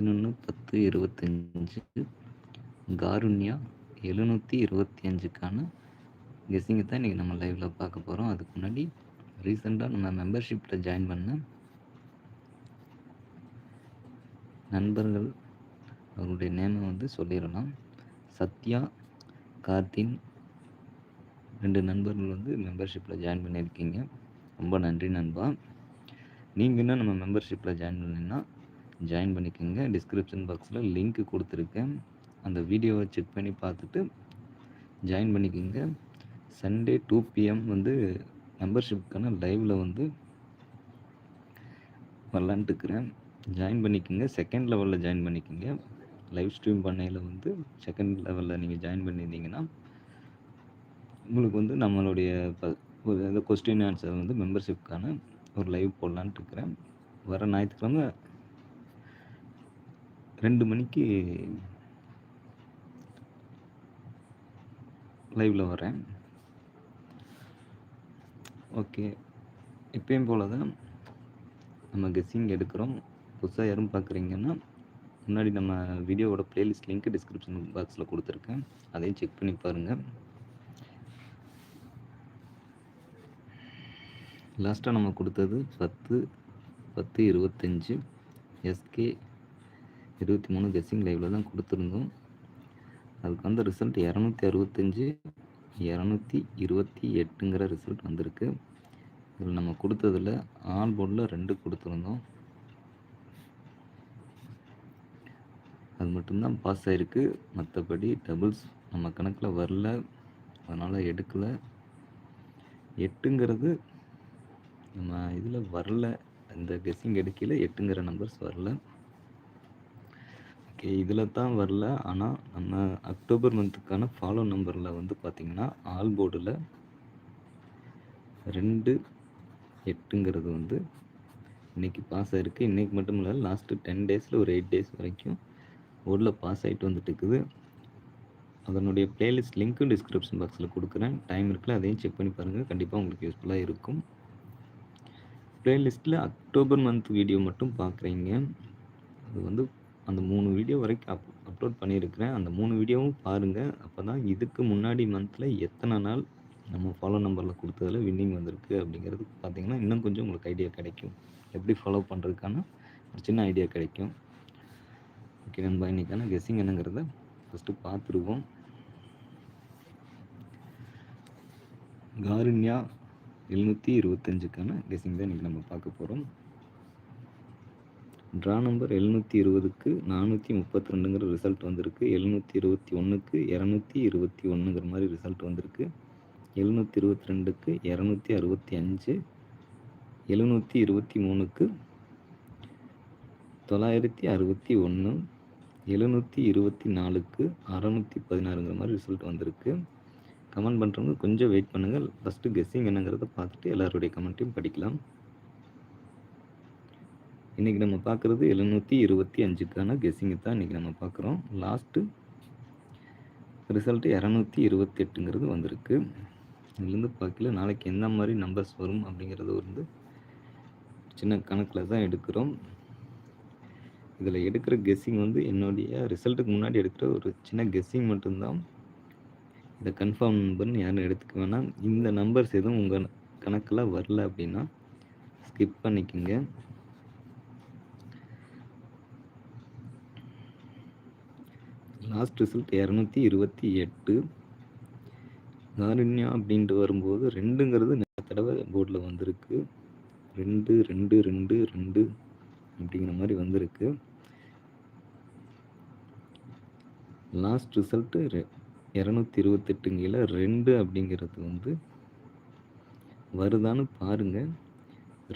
பதினொன்று பத்து இருபத்தஞ்சு. காருண்யா எழுநூற்றி இருபத்தி அஞ்சுக்கான கெஸ்ஸிங்கை தான் இன்றைக்கி நம்ம லைவில் பார்க்க போகிறோம் அதுக்கு முன்னாடி ரீசெண்டாக நம்ம மெம்பர்ஷிப்பில் ஜாயின் பண்ண நண்பர்கள் அவருடைய நேமை வந்து சொல்லிடலாம். சத்யா கார்த்தின் ரெண்டு நண்பர்கள் வந்து மெம்பர்ஷிப்பில் ஜாயின் பண்ணியிருக்கீங்க. ரொம்ப நன்றி நண்பா. நீங்கள் இன்னும் நம்ம மெம்பர்ஷிப்பில் ஜாயின் பண்ணிங்கன்னா ஜாயின் பண்ணிக்கோங்க. டிஸ்கிரிப்ஷன் பாக்ஸில் லிங்க் கொடுத்துருக்கேன். அந்த வீடியோவை செக் பண்ணி பார்த்துட்டு ஜாயின் பண்ணிக்கோங்க. சண்டே டூ பிஎம் வந்து மெம்பர்ஷிப்புக்கான லைவில் வந்து வரலான்ட்டுருக்குறேன் ஜாயின் பண்ணிக்கோங்க. செகண்ட் லெவலில் ஜாயின் பண்ணிக்கோங்க. லைவ் ஸ்ட்ரீம் பண்ணையில் வந்து செகண்ட் லெவலில் நீங்கள் ஜாயின் பண்ணியிருந்தீங்கன்னா உங்களுக்கு வந்து நம்மளுடைய ஒரு கொஸ்டின் ஆன்சர் வந்து மெம்பர்ஷிப்க்கான ஒரு லைவ் போடலான்ட்டு இருக்கிறேன். வர ஞாயிற்றுக்கிழமை ரெண்டு மணிக்கு லைவில் வரேன் ஓகே இப்பயும் போல தான் நம்ம கெஸ்ஸிங் எடுக்கிறோம். புதுசாக யாரும் பார்க்குறீங்கன்னா முன்னாடி நம்ம வீடியோவோட பிளேலிஸ்ட் லிங்க் டிஸ்கிரிப்ஷன் பாக்ஸில் கொடுத்துருக்கேன். அதையும் செக் பண்ணி பாருங்கள் லாஸ்ட்டாக நம்ம கொடுத்தது பத்து பத்து இருபத்தஞ்சு எஸ்கே இருபத்தி மூணு கெஸ்ஸிங் லைவில் தான் கொடுத்துருந்தோம். அதுக்கு வந்து ரிசல்ட் இரநூத்தி அறுபத்தஞ்சி இரநூத்தி இருபத்தி எட்டுங்கிற ரிசல்ட் வந்திருக்கு. இதில் நம்ம கொடுத்ததில் ஆல் போர்டில் ரெண்டு கொடுத்துருந்தோம். அது மட்டும்தான் பாஸ் ஆகிருக்கு மற்றபடி டபுள்ஸ் நம்ம கணக்கில் வரல. அதனால் எடுக்கலை. எட்டுங்கிறது நம்ம இதில் வரல. இந்த கெஸ்ஸிங் எடுக்கையில் எட்டுங்கிற நம்பர்ஸ் வரல. ஓகே இதில் தான் வரல. ஆனால் நம்ம அக்டோபர் மந்த்துக்கான ஃபாலோ நம்பரில் வந்து பார்த்திங்கன்னா ஆல் போர்டில் ரெண்டு எட்டுங்கிறது வந்து இன்றைக்கி பாஸ் ஆகிருக்கு இன்றைக்கி மட்டும் இல்லை லாஸ்ட்டு டென் டேஸில் ஒரு எயிட் டேஸ் வரைக்கும் போர்டில் பாஸ் ஆகிட்டு வந்துட்டு இருக்குது அதனுடைய பிளேலிஸ்ட் லிங்க்கும் டிஸ்கிரிப்ஷன் பாக்ஸில் கொடுக்குறேன். டைம் இருக்குல்ல அதையும் செக் பண்ணி பாருங்கள் கண்டிப்பாக உங்களுக்கு யூஸ்ஃபுல்லாக இருக்கும். பிளேலிஸ்ட்டில் அக்டோபர் மந்த் வீடியோ மட்டும் பார்க்குறீங்க அது வந்து அந்த மூணு வீடியோ வரைக்கும் அப் அப்லோட் பண்ணியிருக்கிறேன். அந்த மூணு வீடியோவும் பாருங்கள் அப்போ தான் இதுக்கு முன்னாடி மந்தில் எத்தனை நாள் நம்ம ஃபாலோ நம்பரில் கொடுத்ததில் வின்னிங் வந்திருக்கு அப்படிங்கிறது பார்த்தீங்கன்னா இன்னும் கொஞ்சம் உங்களுக்கு ஐடியா கிடைக்கும். எப்படி ஃபாலோ பண்ணுறதுக்கான ஒரு சின்ன ஐடியா கிடைக்கும். ஓகே நண்பா இன்றைக்கான கெஸ்ஸிங் என்னங்கிறத ஃபஸ்ட்டு பார்த்துருவோம் காருண்யா எழுநூற்றி இருபத்தஞ்சுக்கான கெஸ்ஸிங் தான் இன்றைக்கி நம்ம பார்க்க போகிறோம் ட்ரா நம்பர் எழுநூற்றி இருபதுக்கு நானூற்றி முப்பத்தி ரெண்டுங்கிற ரிசல்ட் வந்திருக்கு. எழுநூற்றி இருபத்தி ஒன்றுக்கு இரநூத்தி இருபத்தி ஒன்றுங்கிற மாதிரி ரிசல்ட் வந்திருக்கு. எழுநூற்றி இருபத்தி ரெண்டுக்கு இரநூத்தி அறுபத்தி அஞ்சு. எழுநூற்றி இருபத்தி மூணுக்கு தொள்ளாயிரத்தி அறுபத்தி ஒன்று. எழுநூற்றி இருபத்தி நாலுக்கு அறநூற்றி பதினாறுங்கிற மாதிரி ரிசல்ட் வந்திருக்கு. கமெண்ட் பண்ணுறவங்க கொஞ்சம் வெயிட் பண்ணுங்கள். ஃபஸ்ட்டு கெஸ்ஸிங் என்னங்கிறத பார்த்துட்டு எல்லாருடைய கமெண்ட்டையும் படிக்கலாம். இன்றைக்கி நம்ம பார்க்குறது எழுநூற்றி இருபத்தி அஞ்சுக்கான கெஸ்ஸிங்கு தான் இன்றைக்கி நம்ம பார்க்குறோம். லாஸ்ட்டு ரிசல்ட்டு இரநூத்தி இருபத்தி எட்டுங்கிறது வந்திருக்கு. இதுலேருந்து பார்க்கல நாளைக்கு எந்த மாதிரி நம்பர்ஸ் வரும் அப்படிங்கிறது வந்து சின்ன கணக்கில் தான் எடுக்கிறோம். இதில் எடுக்கிற கெஸ்ஸிங் வந்து என்னுடைய ரிசல்ட்டுக்கு முன்னாடி எடுக்கிற ஒரு சின்ன கெஸ்ஸிங் மட்டும்தான். இதை கன்ஃபார்ம் நம்பர்னு யாரும் எடுத்துக்க வேணாம். இந்த நம்பர்ஸ் எதுவும் உங்கள் கணக்கில் வரல அப்படின்னா ஸ்கிப் பண்ணிக்கோங்க. லாஸ்ட் ரிசல்ட் இரநூத்தி இருபத்தி எட்டு. காருண்யா அப்படின்ட்டு வரும்போது ரெண்டுங்கிறது நிறைய தடவை போர்டில் வந்திருக்கு. ரெண்டு ரெண்டு ரெண்டு ரெண்டு அப்படிங்கிற மாதிரி வந்திருக்கு. லாஸ்ட் ரிசல்ட்டு இரநூத்தி இருபத்தெட்டுங்கில ரெண்டு அப்படிங்கிறது வந்து வருதான்னு பாருங்கள்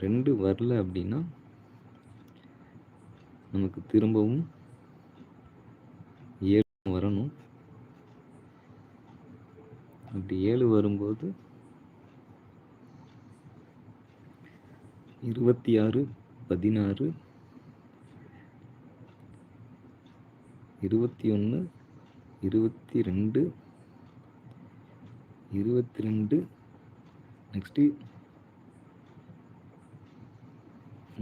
ரெண்டு வரல அப்படின்னா நமக்கு திரும்பவும் வரணும். அப்படி ஏழு வரும்போது இருபத்தி ஆறு பதினாறு இருபத்தி ஒன்று இருபத்தி ரெண்டு இருபத்தி ரெண்டு நெக்ஸ்ட்டு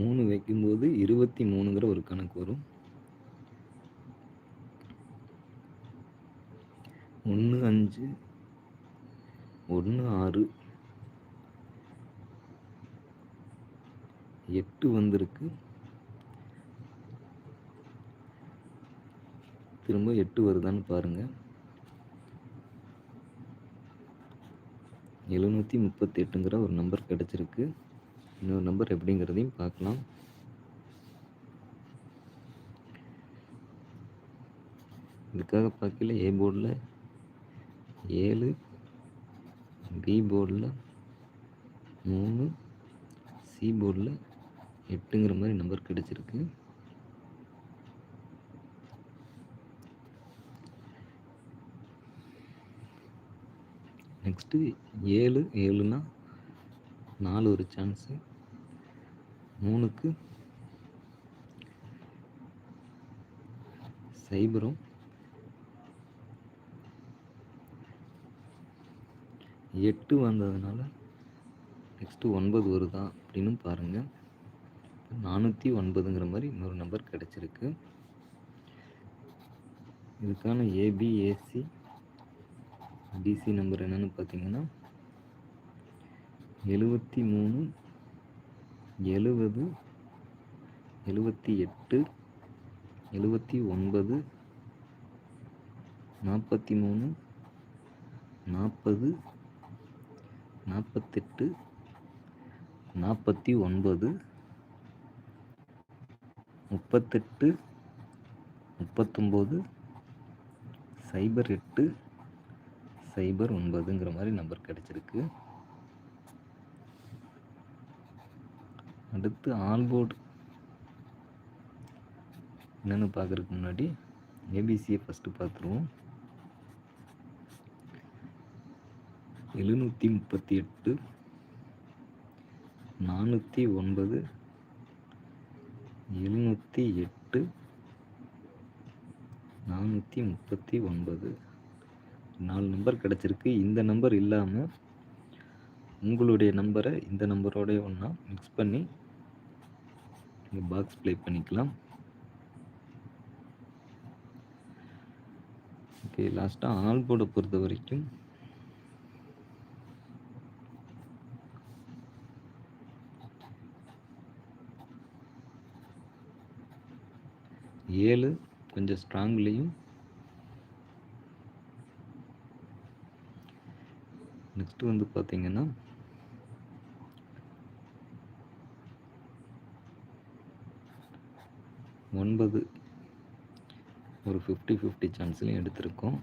மூணு வைக்கும்போது இருபத்தி மூணுங்கிற ஒரு கணக்கு வரும். ஒன்று அஞ்சு ஒன்று ஆறு எட்டு வந்திருக்கு. திரும்ப எட்டு வருதான்னு பாருங்கள் எழுநூற்றி முப்பத்தி எட்டுங்கிற ஒரு நம்பர் கிடச்சிருக்கு. இன்னொரு நம்பர் எப்படிங்கிறதையும் பார்க்கலாம். இதுக்காக பார்க்கல ஏ போர்டில் ஏழு பி போர்டில் மூணு சி போர்டில் எட்டுங்கிற மாதிரி நம்பர் கிடச்சிருக்கு. நெக்ஸ்ட்டு ஏழு ஏழுனா நாலு ஒரு சான்ஸு மூணுக்கு சைபரும் எட்டு வந்ததுனால நெக்ஸ்ட்டு ஒன்பது வருதா அப்படின்னு பாருங்கள் நானூற்றி ஒன்பதுங்கிற மாதிரி இன்னொரு நம்பர் கிடச்சிருக்கு. இதுக்கான ஏபிஏசி டிசி நம்பர் என்னென்னு பார்த்தீங்கன்னா எழுபத்தி மூணு எழுபது எழுபத்தி எட்டு எழுபத்தி ஒன்பது நாற்பத்தி மூணு நாற்பது நாற்பத்தெட்டு நாற்பத்தி ஒன்பது முப்பத்தெட்டு முப்பத்தொம்போது சைபர் எட்டு சைபர் ஒன்பதுங்கிற மாதிரி நம்பர் கிடச்சிருக்கு. அடுத்து ஆல்போர்டு என்னென்னு பார்க்குறதுக்கு முன்னாடி ஏபிசியை ஃபஸ்ட்டு பார்த்துருவோம். எழுநூற்றி முப்பத்தி எட்டு நானூற்றி ஒன்பது எழுநூற்றி எட்டு நானூற்றி முப்பத்தி ஒன்பது. நாலு நம்பர் கிடச்சிருக்கு. இந்த நம்பர் இல்லாமல் உங்களுடைய நம்பரை இந்த நம்பரோடைய ஒன்றா மிக்ஸ் பண்ணி நீங்கள் பாக்ஸ் ப்ளே பண்ணிக்கலாம். ஓகே லாஸ்ட்டாக ஆல்போர்டை பொறுத்த வரைக்கும் ஏழு கொஞ்சம் ஸ்ட்ராங்லேயும் நெக்ஸ்ட்டு வந்து பார்த்தீங்கன்னா ஒன்பது ஒரு ஃபிஃப்டி ஃபிஃப்டி சான்ஸ்லையும் எடுத்திருக்கோம்.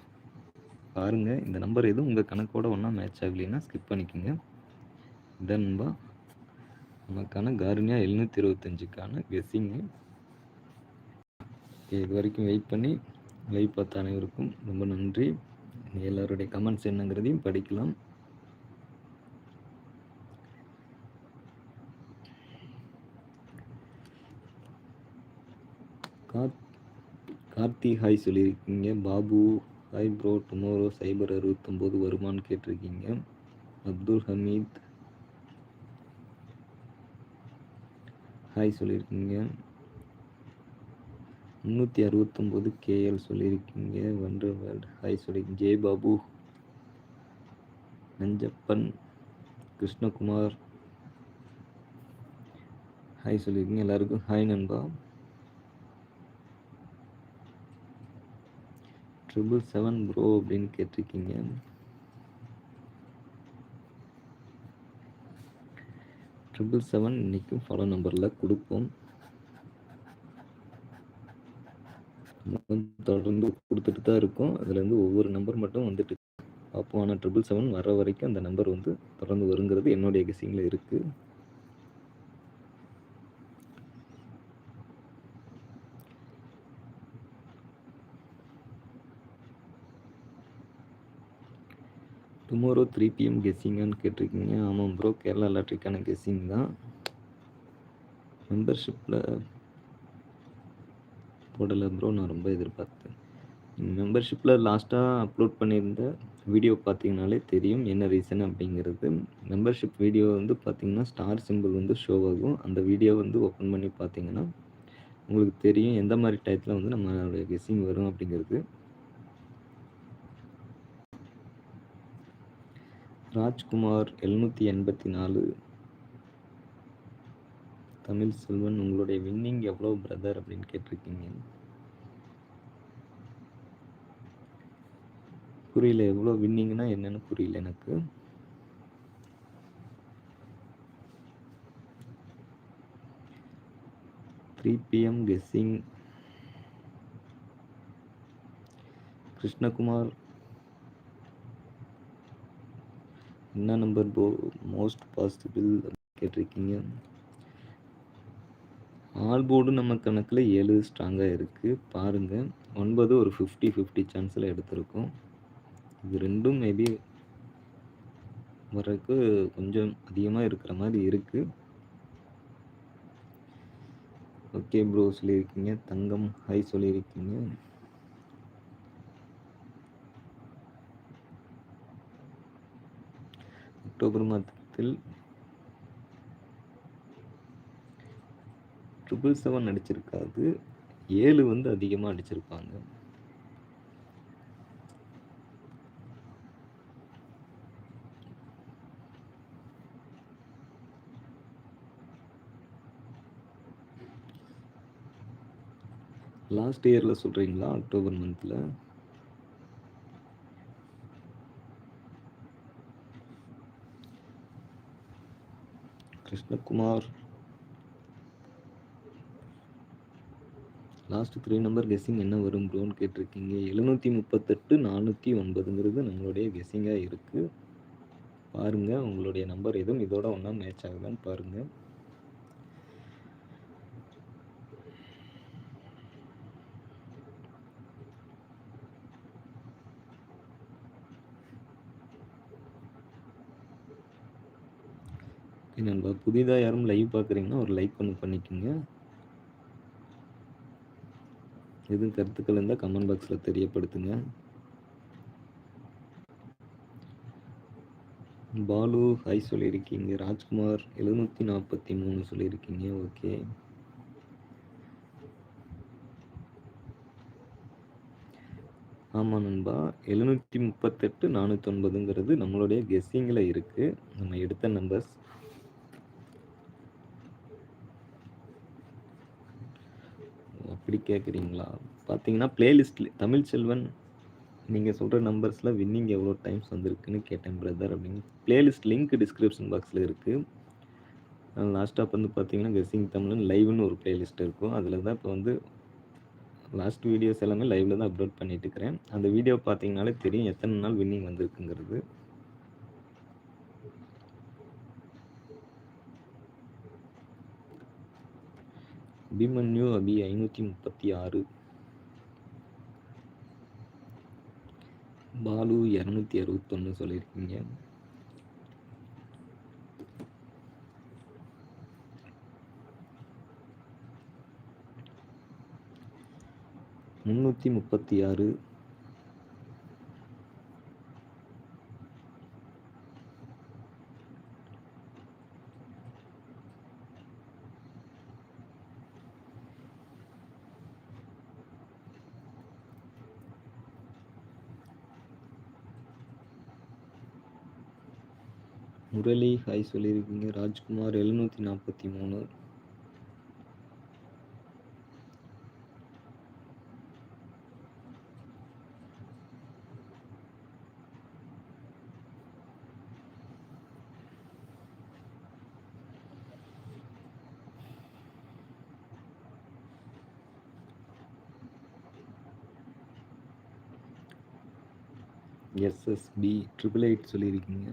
பாருங்கள் இந்த நம்பர் எதுவும் உங்கள் கணக்கோட ஒன்றா மேட்ச் ஆகலைன்னா ஸ்கிப் பண்ணிக்கோங்க. தென்பா நமக்கான கார்னியா எழுநூற்றி இருபத்தஞ்சுக்கான கெஸ்ஸிங்கு இது வரைக்கும் வெயிட் பண்ணி லைவ் பார்த்த அனைவருக்கும் ரொம்ப நன்றி. எல்லோருடைய கமெண்ட்ஸ் என்னங்கிறதையும் படிக்கலாம். காத் கார்த்தி ஹாய் சொல்லியிருக்கீங்க. Babu hi bro tomorrow cipher அறுபத்தொம்போது வருமானு கேட்டிருக்கீங்க. அப்துல் ஹமீத் ஹாய் சொல்லியிருக்கீங்க. முந்நூற்றி அறுபத்தொம்போது கேஎல் சொல்லியிருக்கீங்க. வண்டர் வேர்ல்ட் ஹாய் சொல்லியிருக்கீங்க. ஜெய் பாபு. நஞ்சப்பன். கிருஷ்ணகுமார். ஹாய் சொல்லியிருக்கீங்க. எல்லாருக்கும் ஹாய் நண்பா. ட்ரிபிள் செவன் ப்ரோ அப்படின்னு கேட்டிருக்கீங்க. ட்ரிபிள் செவன் இன்றைக்கும் ஃபாலோ நம்பரில் கொடுப்போம். தொடர்ந்து கொடுத்துட்டு தான் இருக்கும். அதுலேருந்து ஒவ்வொரு நம்பர் மட்டும் வந்துட்டு அப்போ ஆனால் ட்ரிபிள் செவன் வர வரைக்கும் அந்த நம்பர் வந்து தொடர்ந்து வருங்கிறது என்னுடைய கெஸிங்கில் இருக்குது டுமாரோ த்ரீ பிஎம் கெஸ்ஸிங்கான்னு கேட்டிருக்கீங்க. ஆமாம் ப்ரோ கேரளா லாட்ரிக்கான கெஸ்ஸிங் தான். மெம்பர்ஷிப்பில் போடலை ப்ரோ நான் ரொம்ப எதிர்பார்த்தேன். மெம்பர்ஷிப்பில் லாஸ்ட்டாக அப்லோட் பண்ணியிருந்த வீடியோ பார்த்தீங்கனாலே தெரியும் என்ன ரீசன் அப்படிங்கிறது. மெம்பர்ஷிப் வீடியோ வந்து பார்த்திங்கன்னா ஸ்டார் சிம்பிள் வந்து ஷோ ஆகும். அந்த வீடியோ வந்து ஓப்பன் பண்ணி பார்த்தீங்கன்னா உங்களுக்கு தெரியும் எந்த மாதிரி டயத்தில் வந்து நம்மளுடைய கெஸ்ஸிங் வரும் அப்படிங்கிறது. ராஜ்குமார் எழுநூற்றி எண்பத்தி நாலு தமிழ் செல்வன் உங்களுடைய வின்னிங் எவ்வளோ பிரதர் அப்படின்னு கேட்டிருக்கீங்க. புரியல எவ்வளோ வின்னிங்னா என்னன்னு புரியல எனக்கு. Three PM guessing Krishnakumar. என்ன நம்பர் போ மோஸ்ட் பாசிபிள் கேட்டிருக்கீங்க. ஆல் போர்டு நம்ம கணக்கில் ஏழு ஸ்ட்ராங்காக இருக்குது பாருங்கள் ஒன்பது ஒரு ஃபிஃப்டி ஃபிஃப்டி சான்ஸில் எடுத்திருக்கோம். இது ரெண்டும் மேபி வரக்கு கொஞ்சம் அதிகமாக இருக்கிற மாதிரி இருக்குது ஓகே ப்ரோ சொல்லியிருக்கீங்க. தங்கம் ஹை சொல்லியிருக்கீங்க. அக்டோபர் மாதத்தில் ட்ரிபிள் செவன் அடிச்சிருக்காது. ஏழு வந்து அதிகமாக அடிச்சிருப்பாங்க லாஸ்ட் இயரில் சொல்கிறீங்களா அக்டோபர் மந்தில் Krishnakumar last three number guessing என்ன வரும் ப்ரோன்னு கேட்டிருக்கீங்க. எழுநூற்றி முப்பத்தெட்டு நானூற்றி ஒன்பதுங்கிறது நம்மளுடைய கெஸ்ஸிங்காக இருக்குது பாருங்கள் உங்களுடைய நம்பர் எதுவும் இதோட ஒன்றா மேட்ச் ஆகுதான்னு பாருங்கள் நண்பா. புதிதாக யாரும் லைவ் பார்க்குறீங்கன்னா ஒரு லைக் ஒன்று பண்ணிக்கோங்க. எதுவும் கருத்துக்கள் இருந்தால் கமெண்ட் பாக்ஸில் தெரியப்படுத்துங்க. பாலு ஹாய் சொல்லியிருக்கீங்க. ராஜ்குமார் எழுநூற்றி நாற்பத்தி மூணு சொல்லியிருக்கீங்க. ஓகே ஆமாம் நண்பா. எழுநூற்றி முப்பத்தெட்டு நானூற்றி ஒன்பதுங்கிறது நம்மளுடைய கெஸ்ஸிங்கில் இருக்குது நம்ம எடுத்த நம்பர்ஸ் அப்படி கேட்குறீங்களா பார்த்தீங்கன்னா பிளேலிஸ்ட் தமிழ் செல்வன் நீங்கள் சொல்கிற நம்பர்ஸில் வின்னிங் எவ்வளோ டைம்ஸ் வந்திருக்குன்னு கேட்டேன் பிரதர் அப்படின்னு. பிளேலிஸ்ட் லிங்க் டிஸ்கிரிப்ஷன் பாக்ஸில் இருக்குது லாஸ்ட்டாக வந்து பார்த்தீங்கன்னா கெஸ்ஸிங் தமிழன் லைவ்னு ஒரு பிளேலிஸ்ட் இருக்கும். அதில் தான் இப்போ வந்து லாஸ்ட் வீடியோஸ் எல்லாமே லைவில் தான் அப்லோட் பண்ணிட்டு இருக்கிறேன். அந்த வீடியோ பார்த்தீங்கனாலே தெரியும் எத்தனை நாள் வின்னிங் வந்திருக்குங்கிறது. அபிமன்யு அபி ஐநூற்றி முப்பத்தி ஆறு. பாலு இரநூத்தி அறுபத்தொன்று சொல்லியிருக்கீங்க. முந்நூற்றி முப்பத்தி ஆறு. முரளி ஹாய் சொல்லியிருக்கீங்க. ராஜ்குமார் எழுநூற்றி நாற்பத்தி மூணு. எஸ்எஸ்பி ட்ரிபிள் எயிட் சொல்லியிருக்கீங்க.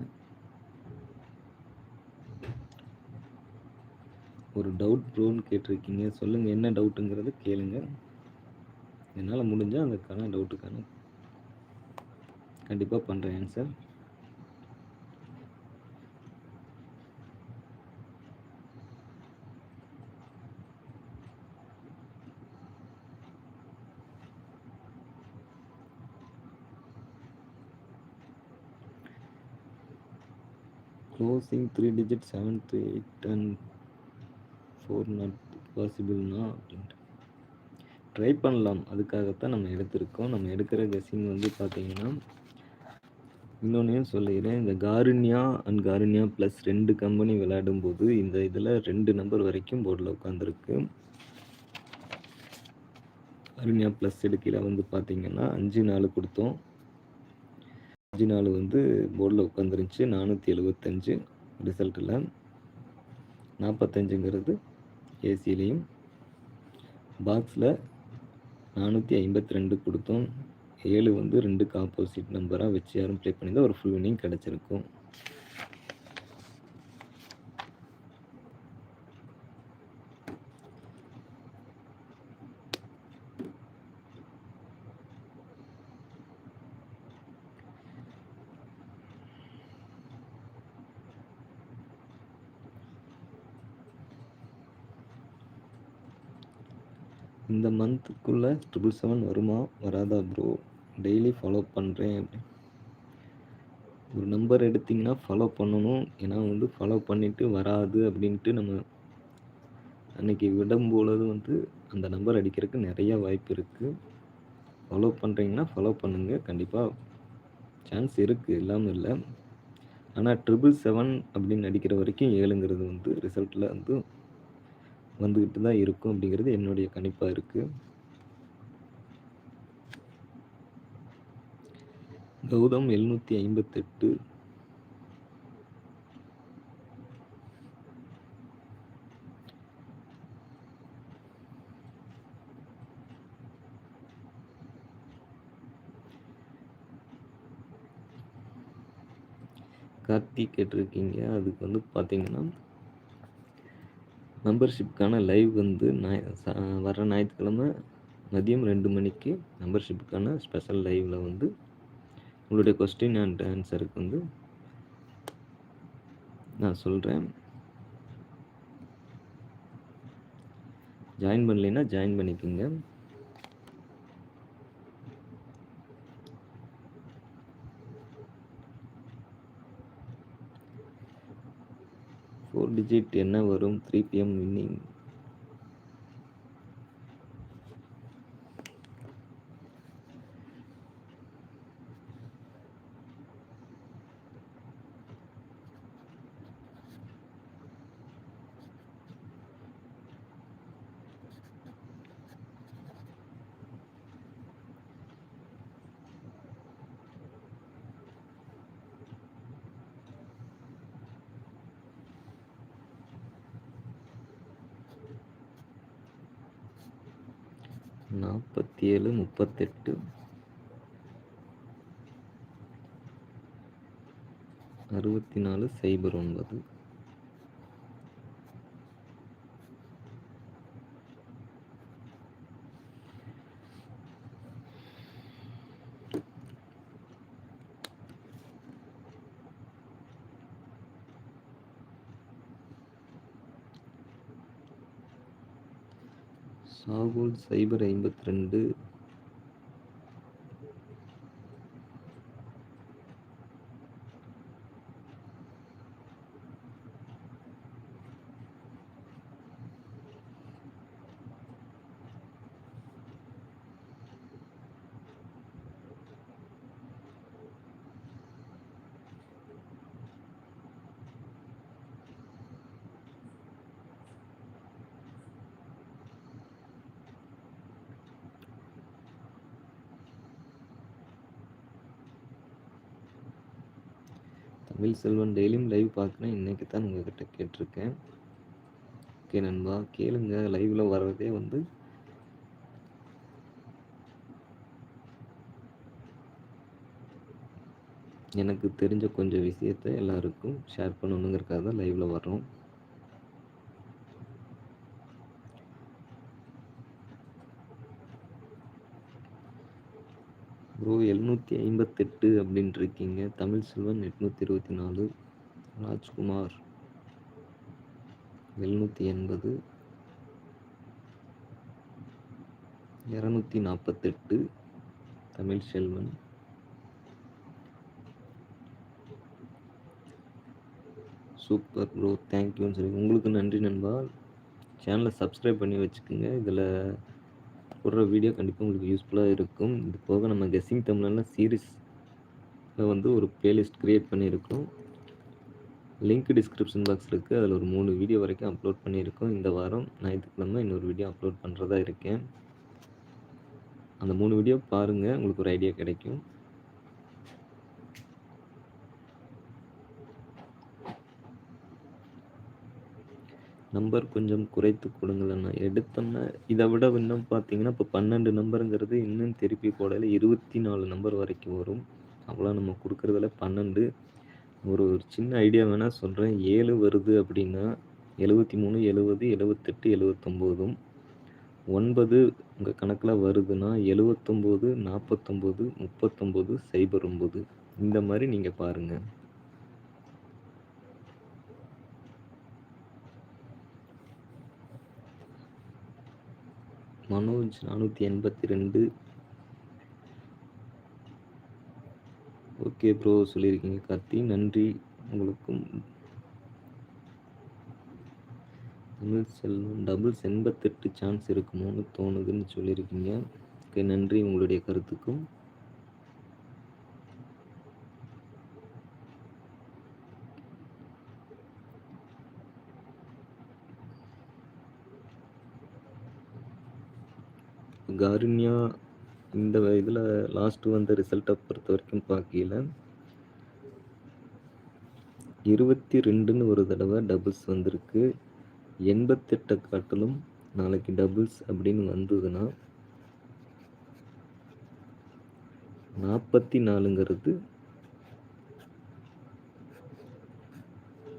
ஒரு டவுட் ப்ரோன்னு கேட்டிருக்கீங்க. சொல்லுங்கள் என்ன டவுட்டுங்கிறத கேளுங்க. என்னால் முடிஞ்சால் அதுக்கான டவுட்டுக்கான கண்டிப்பாக பண்ணுறேன் answer closing three digit seven three eight and four not பாசிபிள்னா அப்படின்ட்டு. ட்ரை பண்ணலாம். அதுக்காகத்தான் நம்ம எடுத்திருக்கோம். நம்ம எடுக்கிற கெஸ்ஸிங் வந்து பார்த்தீங்கன்னா இன்னொன்றையும் சொல்லிக்கிறேன் இந்த காருண்யா அண்ட் காருண்யா ப்ளஸ் ரெண்டு கம்பெனி விளையாடும்போது இந்த இதில் ரெண்டு நம்பர் வரைக்கும் போர்டில் உட்காந்துருக்கு காருண்யா ப்ளஸ் எடுக்கையில் வந்து பார்த்தீங்கன்னா அஞ்சு நாலு கொடுத்தோம். அஞ்சு நாலு வந்து போர்டில் உட்காந்துருந்துச்சு நானூற்றி எழுபத்தஞ்சு ரிசல்ட்டில் நாற்பத்தஞ்சுங்கிறது ஏசிலையும் பாக்ஸில் நானூற்றி ஐம்பத்தி ரெண்டு கொடுத்தோம். ஏழு வந்து ரெண்டுக்கு ஆப்போசிட் நம்பராக வச்சு யாரும் ப்ளே பண்ணியிருந்தால் ஒரு ஃபுல் வினிங் கிடச்சிருக்கும். இந்த மந்த்துக்குள்ளே ட்ரிபிள் செவன் வருமா? வராதா ப்ரோ டெய்லி ஃபாலோ பண்ணுறேன் ஒரு நம்பர் எடுத்திங்கன்னா ஃபாலோ பண்ணணும். ஏன்னா வந்து ஃபாலோ பண்ணிவிட்டு வராது அப்படின்ட்டு நம்ம அன்றைக்கி விடும்பொழுது வந்து அந்த நம்பர் அடிக்கிறதுக்கு நிறையா வாய்ப்பு இருக்குது ஃபாலோ பண்ணுறீங்கன்னா ஃபாலோ பண்ணுங்கள் கண்டிப்பாக சான்ஸ் இருக்குது இல்லாமல் இல்லை. ஆனால் ட்ரிபிள் செவன் அப்படின்னு அடிக்கிற வரைக்கும் ஏழுங்கிறது வந்து ரிசல்ட்டில் வந்து வந்துக்கிட்டு தான் இருக்கும் அப்படிங்கிறது என்னுடைய கணிப்பாக இருக்குது கௌதம் எழுநூற்றி ஐம்பத்தெட்டு. கார்த்தி கேட்டிருக்கீங்க. அதுக்கு வந்து பார்த்தீங்கன்னா மெம்பர்ஷிப்புக்கான லைவ் வந்து ஞாய் வர ஞாயிற்றுக்கிழமை மதியம் ரெண்டு மணிக்கு மெம்பர்ஷிப்புக்கான ஸ்பெஷல் லைவில் வந்து உங்களுடைய கொஸ்டின் அண்ட் ஆன்சருக்கு வந்து நான் சொல்கிறேன் ஜாயின் பண்ணலைன்னா ஜாயின் பண்ணிக்கோங்க. ஃபோர் டிஜிட் என்ன வரும்? த்ரீ பிஎம் வின்னிங் நாற்பத்தி ஏழு முப்பத்தெட்டு. அறுபத்தி நாலு சைபர் ஒன்பது. சைபர் ஐம்பத்தி ரெண்டு தமிழ் செல்வன் டெய்லியும் லைவ் பார்க்குறேன் இன்றைக்கி தான் உங்ககிட்ட கேட்டிருக்கேன். ஓகே நண்பா கேளுங்க. லைவில் வர்றதே வந்து எனக்கு தெரிஞ்ச கொஞ்சம் விஷயத்த எல்லாருக்கும் ஷேர் பண்ணணுங்கிறக்காக தான் லைவில் வர்றோம். ப்ரோ எழுநூற்றி ஐம்பத்தெட்டு அப்படின்ட்டு இருக்கீங்க தமிழ் செல்வன் எட்நூற்றி இருபத்தி நாலு. ராஜ்குமார் எழுநூற்றி எண்பது. இரநூத்தி நாற்பத்தெட்டு. தமிழ் செல்வன். சூப்பர் ப்ரோ தேங்க்யூன்னு சொல்லி உங்களுக்கு நன்றி நண்பா. சேனலை சப்ஸ்கிரைப் பண்ணி வச்சுக்கோங்க. இதில் போடுற வீடியோ கண்டிப்பாக உங்களுக்கு யூஸ்ஃபுல்லாக இருக்கும். இது போக நம்ம கெஸ்ஸிங் தமிழ்லாம் சீரிஸ் வந்து ஒரு பிளேலிஸ்ட் க்ரியேட் பண்ணியிருக்கோம். லிங்க் டிஸ்கிரிப்ஷன் பாக்ஸ் இருக்குது அதில் ஒரு மூணு வீடியோ வரைக்கும் அப்லோட் பண்ணியிருக்கோம். இந்த வாரம் ஞாயிற்றுக்கிழமை இன்னொரு வீடியோ அப்லோட் பண்ணுறதா இருக்கேன். அந்த மூணு வீடியோ பாருங்கள் உங்களுக்கு ஒரு ஐடியா கிடைக்கும். நம்பர் கொஞ்சம் குறைத்து கொடுங்களேண்ணா எடுத்தோம்னா இதை விட இன்னும் பார்த்தீங்கன்னா இப்போ பன்னெண்டு நம்பருங்கிறது இன்னும் திருப்பி போடல. இருபத்தி நாலு நம்பர் வரைக்கும் வரும். அவ்வளோ நம்ம கொடுக்குறதுல பன்னெண்டு. ஒரு ஒரு சின்ன ஐடியா வேணால் சொல்கிறேன் ஏழு வருது அப்படின்னா எழுபத்தி மூணு எழுபது எழுபத்தெட்டு எழுபத்தொம்போதும். ஒன்பது உங்கள் கணக்கில் வருதுன்னா எழுவத்தொம்போது நாற்பத்தொம்போது முப்பத்தொம்போது சைபர் ஒம்பது. இந்த மாதிரி நீங்கள் பாருங்கள் மனோஜ் நானூற்றி எண்பத்தி ரெண்டு ஓகே ப்ரோ சொல்லியிருக்கீங்க கார்த்தி. நன்றி. உங்களுக்கும் தமிழ் செல்வம் டபுள்ஸ் எண்பத்தெட்டு சான்ஸ் இருக்குமோன்னு தோணுதுன்னு சொல்லியிருக்கீங்க. ஓகே நன்றி உங்களுடைய கருத்துக்கும். காருண்யா இந்த இதில் லாஸ்ட்டு வந்த ரிசல்ட்டை பொறுத்த வரைக்கும் பார்க்கல இருபத்தி ரெண்டுன்னு ஒரு தடவை டபுள்ஸ் வந்திருக்கு. எண்பத்தெட்டை காட்டிலும் நாளைக்கு டபுள்ஸ் அப்படின்னு வந்ததுன்னா நாற்பத்தி நாலுங்கிறது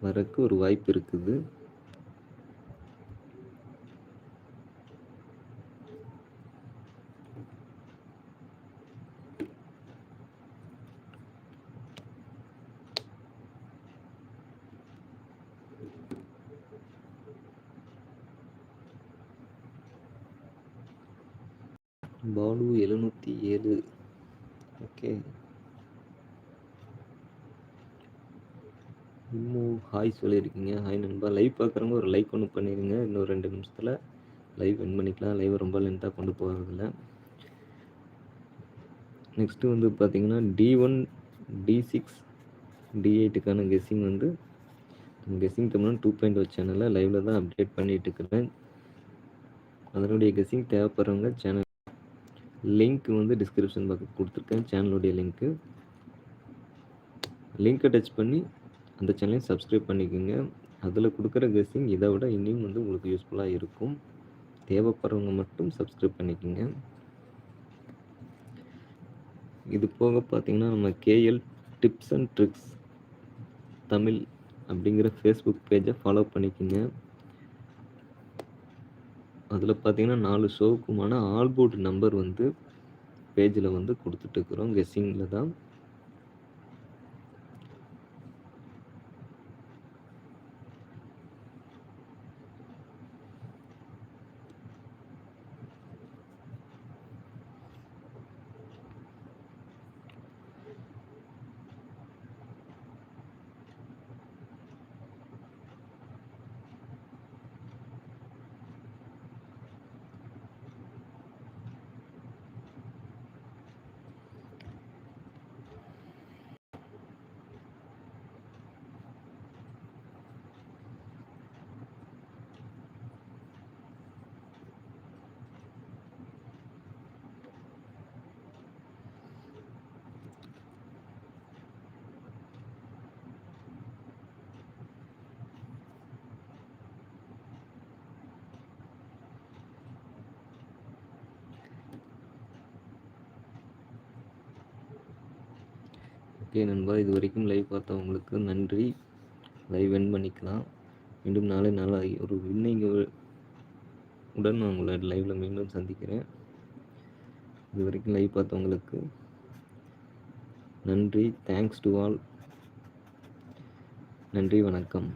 வரக்கு ஒரு வாய்ப்பு இருக்குது பாலு எழுநூற்றி ஏழு ஓகே இன்னும் ஹாய் சொல்லியிருக்கீங்க. ஹாய் நண்பா. லைவ் பார்க்குறவங்க ஒரு லைக் ஒன்று பண்ணிடுங்க இன்னும் ரெண்டு நிமிஷத்தில் லைவ் வின் பண்ணிக்கலாம். லைவ் ரொம்ப லென்த்தாக கொண்டு போகிறதில்ல நெக்ஸ்ட்டு வந்து பார்த்தீங்கன்னா T one T six T எயிட்டுக்கான guessing வந்து guessing Tamil two point O சேனலில் லைவில் தான் அப்டேட் பண்ணிகிட்டு இருக்கிறேன். அதனுடைய கெஸ்ஸிங் தேவைப்படுறவங்க சேனல் லிங்க் வந்து டிஸ்கிரிப்ஷன் பாக்ஸ் கொடுத்துருக்கேன். சேனலுடைய லிங்க்கு லிங்க்கை டச் பண்ணி அந்த சேனலையும் சப்ஸ்கிரைப் பண்ணிக்கோங்க. அதில் கொடுக்குற கெஸ்ஸிங் இதை விட இன்னும் வந்து உங்களுக்கு யூஸ்ஃபுல்லாக இருக்கும். தேவைப்படுறவங்க மட்டும் சப்ஸ்கிரைப் பண்ணிக்கோங்க. இது போக பார்த்தீங்கன்னா நம்ம KL tips and tricks Tamil அப்படிங்கிற ஃபேஸ்புக் பேஜை ஃபாலோ பண்ணிக்கோங்க. அதில் பார்த்தீங்கன்னா நாலு ஷோவுக்குமான ஆல்போர்டு நம்பர் வந்து பேஜில் வந்து கொடுத்துட்ருக்குறோம் கெஸ்ஸிங்கில் தான். ஓகே நண்பா இது வரைக்கும் லைவ் பார்த்தவங்களுக்கு நன்றி. லைவ் வென் பண்ணிக்கலாம். மீண்டும் நாளை நாளாகி ஒரு வின்னிங் உடன் நான் உங்களை லைவில் மீண்டும் சந்திக்கிறேன். இது வரைக்கும் லைவ் பார்த்தவங்களுக்கு நன்றி. தேங்க்ஸ் டு ஆல் நன்றி வணக்கம்.